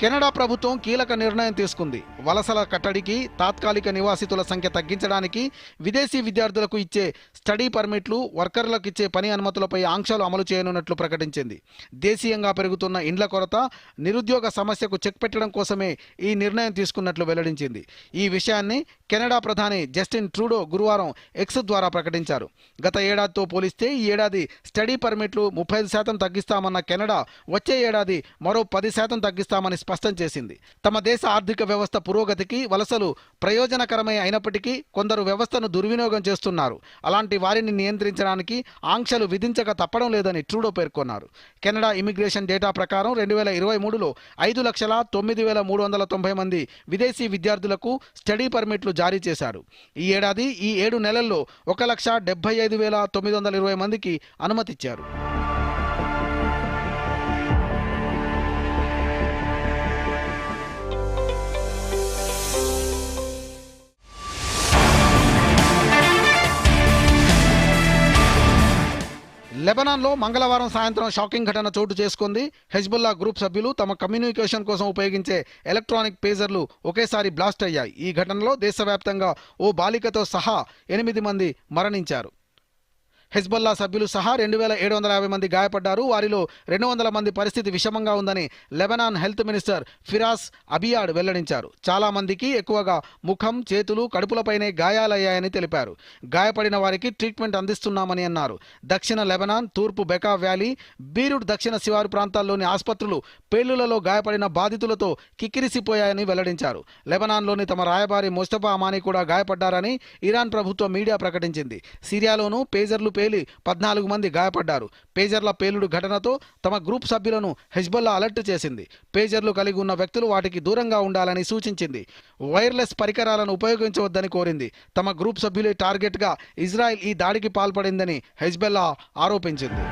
Canada ప్రభుత్వం కీలక నిర్ణయం తీసుకుంది. వలసల కట్టడికి తాత్కాలిక నివాసితుల సంఖ్య తగ్గించడానికి విదేశీ విద్యార్థులకు ఇచ్చే స్టడీ పర్మిట్లు వర్కర్లకు ఇచ్చే పని అనుమతులపై ఆంక్షలు అమలు చేయనున్నట్లు ప్రకటించింది. దేశీయంగా పెరుగుతున్న ఇండ్ల కొరత నిరుద్యోగ సమస్యకు చెక్ పెట్టడం కోసమే ఈ నిర్ణయం తీసుకున్నట్లు వెల్లడించింది. ఈ విషయాన్ని కెనడా ప్రధాని జస్టిన్ ట్రూడో గురువారం ఎక్స్ ద్వారా ప్రకటించారు. గత ఏడాదితో పోలిస్తే ఈ ఏడాది స్టడీ పర్మిట్లు ముప్పై శాతం తగ్గిస్తామన్న కెనడా వచ్చే ఏడాది మరో పది శాతం తగ్గిస్తామని స్పష్టం చేసింది. తమ దేశ ఆర్థిక వ్యవస్థ పురోగతికి వలసలు ప్రయోజనకరమే అయినప్పటికీ కొందరు వ్యవస్థను దుర్వినియోగం చేస్తున్నారు. అలాంటి వారిని నియంత్రించడానికి ఆంక్షలు విధించక తప్పడం లేదని ట్రూడో పేర్కొన్నారు. కెనడా ఇమిగ్రేషన్ డేటా ప్రకారం రెండు వేల ఇరవై మూడులో ఐదు లక్షల తొమ్మిది వేల మూడు వందల తొంభై మంది విదేశీ విద్యార్థులకు స్టడీ పర్మిట్లు జారీ చేశారు. ఈ ఏడాది ఈ ఏడు నెలల్లో ఒక లక్ష డెబ్బై ఐదు వేల తొమ్మిది వందల ఇరవై మందికి అనుమతిచ్చారు. లెబనాన్లో మంగళవారం సాయంత్రం షాకింగ్ ఘటన చోటు చేసుకుంది. హెజ్బుల్లా గ్రూప్ సభ్యులు తమ కమ్యూనికేషన్ కోసం ఉపయోగించే ఎలక్ట్రానిక్ పేజర్లు ఒకేసారి బ్లాస్ట్ అయ్యాయి. ఈ ఘటనలో దేశవ్యాప్తంగా ఓ బాలికతో సహా ఎనిమిది మంది మరణించారు. హెజ్బల్లా సభ్యులు సహా రెండు వేల ఏడు వందల యాభై మంది గాయపడ్డారు. వారిలో రెండు వందల మంది పరిస్థితి విషమంగా ఉందని Lebanon health minister Firas Abiad వెల్లడించారు. చాలా మందికి ఎక్కువగా ముఖం చేతులు కడుపులపైనే గాయాలయ్యాయని తెలిపారు. గాయపడిన వారికి ట్రీట్మెంట్ అందిస్తున్నామని అన్నారు. దక్షిణ లెబనాన్ తూర్పు బెకా వ్యాలీ బీరుడ్ దక్షిణ శివారు ప్రాంతాల్లోని ఆసుపత్రులు పేలులలో గాయపడిన బాధితులతో కిక్కిరిసిపోయాయని వెల్లడించారు. లెబనాన్లోని తమ రాయబారి ముస్తఫా అమానీ కూడా గాయపడ్డారని ఇరాన్ ప్రభుత్వ మీడియా ప్రకటించింది. సిరియాలోనూ పేజర్లు పేలి పద్నాలుగు మంది గాయపడ్డారు. పేజర్ల పేలుడు ఘటనతో తమ గ్రూప్ సభ్యులను హెజ్బల్లా అలర్ట్ చేసింది. పేజర్లు కలిగి ఉన్న వ్యక్తులు వాటికి దూరంగా ఉండాలని సూచించింది. వైర్లెస్ పరికరాలను ఉపయోగించవద్దని కోరింది. తమ గ్రూప్ సభ్యులే టార్గెట్గా ఇజ్రాయెల్ ఈ దాడికి పాల్పడిందని హెజ్బెల్లా ఆరోపించింది.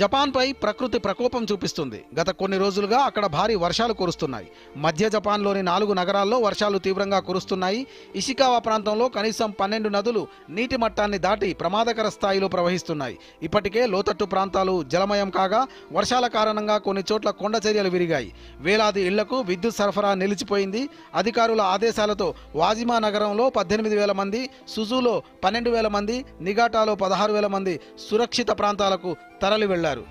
జపాన్పై ప్రకృతి ప్రకోపం చూపిస్తుంది. గత కొన్ని రోజులుగా అక్కడ భారీ వర్షాలు కురుస్తున్నాయి. మధ్య జపాన్లోని నాలుగు నగరాల్లో వర్షాలు తీవ్రంగా కురుస్తున్నాయి. ఇషికావా ప్రాంతంలో కనీసం పన్నెండు నదులు నీటి మట్టాన్ని దాటి ప్రమాదకర స్థాయిలో ప్రవహిస్తున్నాయి. ఇప్పటికే లోతట్టు ప్రాంతాలు జలమయం కాగా వర్షాల కారణంగా కొన్ని చోట్ల కొండ చర్యలు విరిగాయి. వేలాది ఇళ్ళకు విద్యుత్ సరఫరా నిలిచిపోయింది. అధికారుల ఆదేశాలతో వాజిమా నగరంలో పద్దెనిమిది వేల మంది సుజులో పన్నెండు వేల మంది నిఘాటాలో పదహారు వేల మంది సురక్షిత ప్రాంతాలకు తరలి వెళ్ళారు.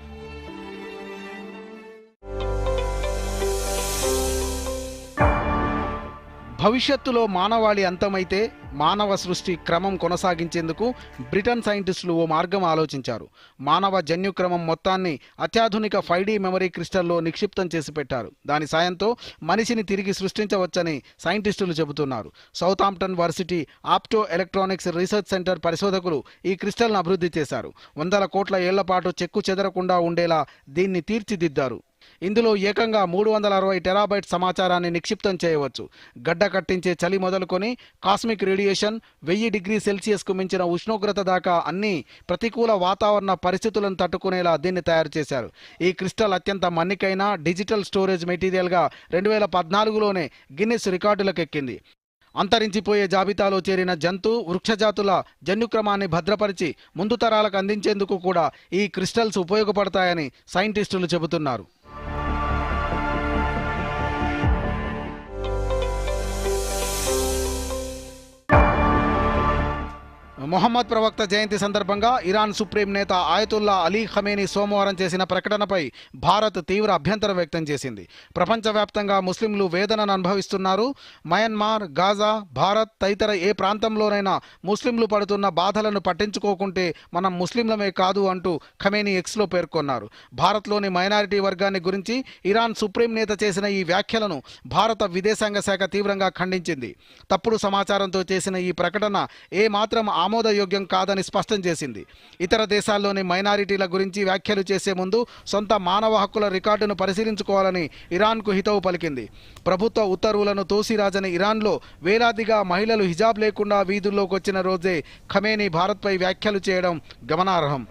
భవిష్యత్తులో మానవాళి అంతమైతే మానవ సృష్టి క్రమం కొనసాగించేందుకు బ్రిటన్ సైంటిస్టులు ఓ మార్గం ఆలోచించారు. మానవ జన్యు క్రమం మొత్తాన్ని అత్యాధునిక ఫైవ్ మెమరీ క్రిస్టల్లో నిక్షిప్తం చేసి పెట్టారు. దాని సాయంతో మనిషిని తిరిగి సృష్టించవచ్చని సైంటిస్టులు చెబుతున్నారు. Southampton varsity optoelectronics research centre పరిశోధకులు ఈ క్రిస్టల్ను అభివృద్ధి చేశారు. వందల కోట్ల ఏళ్ళ పాటు చెక్కు చెదరకుండా ఉండేలా దీన్ని తీర్చిదిద్దారు. ఇందులో ఏకంగా మూడు వందల అరవై టెరాబైట్ సమాచారాన్ని నిక్షిప్తం చేయవచ్చు. గడ్డ కట్టించే చలి మొదలుకొని కాస్మిక్ రేడియేషన్ వెయ్యి డిగ్రీ సెల్సియస్కు మించిన ఉష్ణోగ్రత దాకా అన్ని ప్రతికూల వాతావరణ పరిస్థితులను తట్టుకునేలా దీన్ని తయారు చేశారు. ఈ క్రిస్టల్ అత్యంత మన్నికైన డిజిటల్ స్టోరేజ్ మెటీరియల్గా రెండు వేల పద్నాలుగులోనే గిన్నిస్ రికార్డులకు ఎక్కింది అంతరించిపోయే జాబితాలో చేరిన జంతు వృక్షజాతుల జన్యుక్రమాన్ని భద్రపరిచి ముందు తరాలకు అందించేందుకు కూడా ఈ క్రిస్టల్స్ ఉపయోగపడతాయని సైంటిస్టులు చెబుతున్నారు. మొహమ్మద్ ప్రవక్త జయంతి సందర్భంగా ఇరాన్ సుప్రీం నేత ఆయతుల్లా అలీ ఖమేని సోమవారం చేసిన ప్రకటనపై భారత్ తీవ్ర అభ్యంతరం వ్యక్తం చేసింది. ప్రపంచవ్యాప్తంగా ముస్లింలు వేదనను అనుభవిస్తున్నారు. మయన్మార్ గాజా భారత్ తదితర ఏ ప్రాంతంలోనైనా ముస్లింలు పడుతున్న బాధలను పట్టించుకోకుంటే మనం ముస్లింలమే కాదు అంటూ ఖమేని ఎక్స్లో పేర్కొన్నారు. భారత్లోని మైనారిటీ వర్గాన్ని గురించి ఇరాన్ సుప్రీం నేత చేసిన ఈ వ్యాఖ్యలను భారత విదేశాంగ శాఖ తీవ్రంగా ఖండించింది. తప్పుడు సమాచారంతో చేసిన ఈ ప్రకటన ఏ మాత్రం ఆమోద ఆమోదయోగ్యం కాదని స్పష్టం చేసింది. ఇతర దేశాల్లోని మైనారిటీల గురించి వ్యాఖ్యలు చేసే ముందు సొంత మానవ హక్కుల రికార్డును పరిశీలించుకోవాలని ఇరాన్కు హితవు పలికింది. ప్రభుత్వ ఉత్తర్వులను తోసిరాజని ఇరాన్లో వేలాదిగా మహిళలు హిజాబ్ లేకుండా వీధుల్లోకి వచ్చిన రోజే ఖమేని భారత్పై వ్యాఖ్యలు చేయడం గమనార్హం.